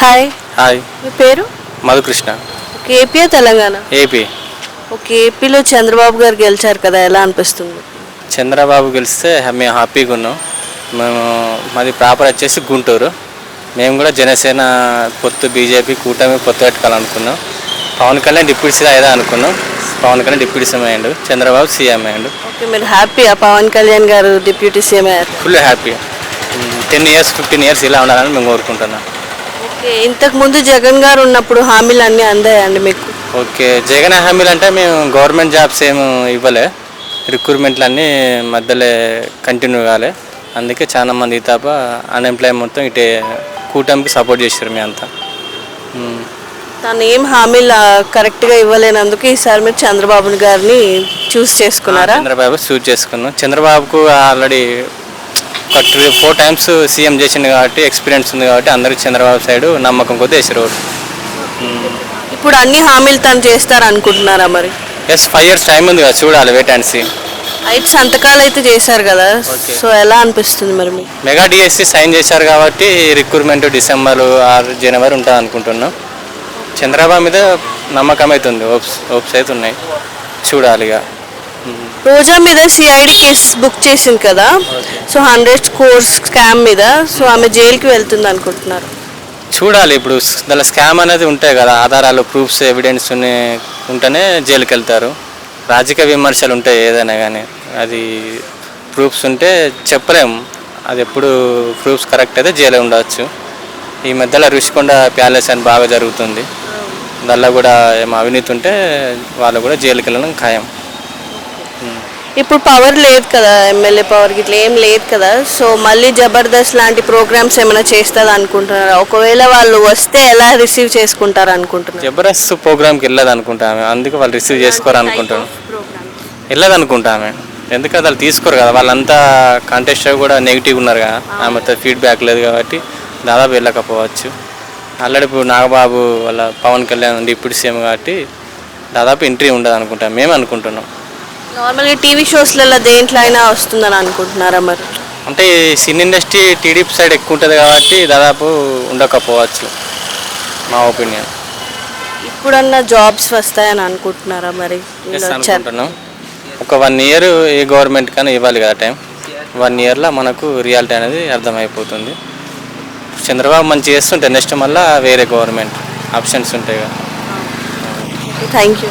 Hi hi మీ పేరు? మధుకృష్ణ. ఏపీయా తెలంగాణ? ఏపీ. ఒక ఏపీలో చంద్రబాబు గారు గెలిచారు కదా ఎలా అనిపిస్తుంది? చంద్రబాబు గెలిస్తే మేము హ్యాపీగా ఉన్నాం. మేము మాది ప్రాపర్ వచ్చేసి గుంటూరు. మేము కూడా జనసేన పొత్తు బీజేపీ కూటమి పొత్తు పెట్టుకోవాలనుకున్నాం పవన్ కళ్యాణ్ డిప్యూటీ సీఎం అయ్యేదా అనుకున్నాం. పవన్ కళ్యాణ్ డిప్యూటీ సీఎం అయ్యాడు చంద్రబాబు సీఎం అయ్యాడు. ఓకే మీరు హ్యాపీయా? పవన్ కళ్యాణ్ గారు డిప్యూటీ సీఎం అయ్యారు. Full happy. Ten years fifteen years ఇలా ఉండాలని మేము కోరుకుంటున్నాం. ఓకే ఇంతకు ముందు జగన్ గారు ఉన్నప్పుడు హామీలు అన్నీ అందాయండి మీకు? ఓకే జగన్ హామీలు అంటే మేము గవర్నమెంట్ జాబ్స్ ఏమి ఇవ్వలే. రిక్రూట్మెంట్లు అన్నీ మధ్యలో కంటిన్యూ కాలే. అందుకే చాలా మంది తప్ప అన్ఎంప్లాయ్ మొత్తం ఇటే కూటమికి సపోర్ట్ చేశారు మీ అంతా. తను ఏం హామీలు కరెక్ట్గా ఇవ్వలేనందుకు ఈసారి మీరు చంద్రబాబు గారిని చూస్ చేసుకున్నారా? చంద్రబాబు షూట్ చేసుకున్నాం. చంద్రబాబుకు ఆల్రెడీ ఒక త్రీ ఫోర్ టైమ్స్ సీఎం చేసింది కాబట్టి ఎక్స్పీరియన్స్ ఉంది కాబట్టి అందరికి చంద్రబాబు సైడ్ నమ్మకం కొద్దీ వేసారు ఓటు ఇప్పుడు అన్ని హామీలు తను చేస్తారు అనుకుంటున్నారా మరి? ఎస్ ఫైవ్ ఇయర్స్ టైం ఉంది కదా చూడాలి వెయిట్ అండ్ సీ ఐదు సంతకాలు అయితే చేశారు కదా సో ఎలా అనిపిస్తుంది మరి మీకు? మెగా డిఎస్సి సైన్ చేశారు కాబట్టి రిక్రూట్మెంట్ డిసెంబర్ ఆరు జనవరి ఉంటుంది అనుకుంటున్నాం. చంద్రబాబు మీద నమ్మకం అయితే ఉంది హోప్స్ హోప్స్ అయితే ఉన్నాయి. చూడాలి ఇక. ఉమ్. రోజా మీద సిఐడి కేసు బుక్ చేసింది కదా. సో హండ్రెడ్ కోర్స్ స్కామ్ మీద. సో ఆమె జైలుకి వెళ్తుంది అనుకుంటున్నారు. చూడాలి ఇప్పుడు. దానిలో స్కామ్ అనేది ఉంటాయి కదా. ఆధారాలు ప్రూఫ్స్ ఎవిడెన్స్ ఉంటేనే జైలుకి వెళ్తారు. రాజకీయ విమర్శలు ఉంటాయి ఏదైనా కానీ. అది ప్రూఫ్స్ ఉంటే చెప్పలేము అది ఎప్పుడు ప్రూఫ్స్ కరెక్ట్ అయితే జైలు ఉండవచ్చు. ఈ మధ్యలో రుషికొండ ప్యాలెస్ అని బాగా జరుగుతుంది. దానిలో కూడా ఏమో అవినీతి ఉంటే వాళ్ళు కూడా జైలుకి వెళ్ళడం ఖాయం. ఇప్పుడు పవర్ లేదు కదా ఎమ్మెల్యే పవర్ ఇట్లా ఏం లేదు కదా. సో మళ్ళీ జబర్దస్త్ లాంటి ప్రోగ్రామ్స్ ఏమైనా చేస్తుంది అనుకుంటున్నారా? ఒకవేళ వాళ్ళు వస్తే ఎలా రిసీవ్ చేసుకుంటారు అనుకుంటున్నారు? జబర్దస్త్ ప్రోగ్రామ్కి వెళ్ళదు అనుకుంటామే అందుకే వాళ్ళు రిసీవ్ చేసుకోరు అనుకుంటాను వెళ్ళదు అనుకుంటామే ఎందుకంటే వాళ్ళు తీసుకోరు కదా. వాళ్ళంతా కాంటెస్ట్ కూడా నెగిటివ్ ఉన్నారు కదా. ఆమెతో ఫీడ్బ్యాక్ లేదు కాబట్టి దాదాపు వెళ్ళకపోవచ్చు. ఆల్రెడీ ఇప్పుడు నాగబాబు వాళ్ళ పవన్ కళ్యాణ్ డిప్యూటీ సీఎం కాబట్టి దాదాపు ఎంట్రీ ఉండదు అనుకుంటాం. మేము అనుకుంటున్నాం. నార్మల్గా టీవీ షోస్లలో దేంట్లో అయినా వస్తుందని అనుకుంటున్నారా మరి? అంటే సినీ ఇండస్ట్రీ టీడీపీ సైడ్ ఎక్కువ ఉంటుంది కాబట్టి దాదాపు ఉండకపోవచ్చు మా ఒపీనియన్. ఇప్పుడన్నా జాబ్స్ వస్తాయని అనుకుంటున్నారా మరి? అనుకుంటున్నాం. ఒక వన్ ఇయర్ ఏ గవర్నమెంట్ కానీ ఇవ్వాలి కదా టైం. వన్ ఇయర్లో మనకు రియాలిటీ అనేది అర్థమైపోతుంది. చంద్రబాబు మంచి చేస్తుంటే నెక్స్ట్ మళ్ళీ వేరే గవర్నమెంట్ ఆప్షన్స్ ఉంటాయి కదా. Thank you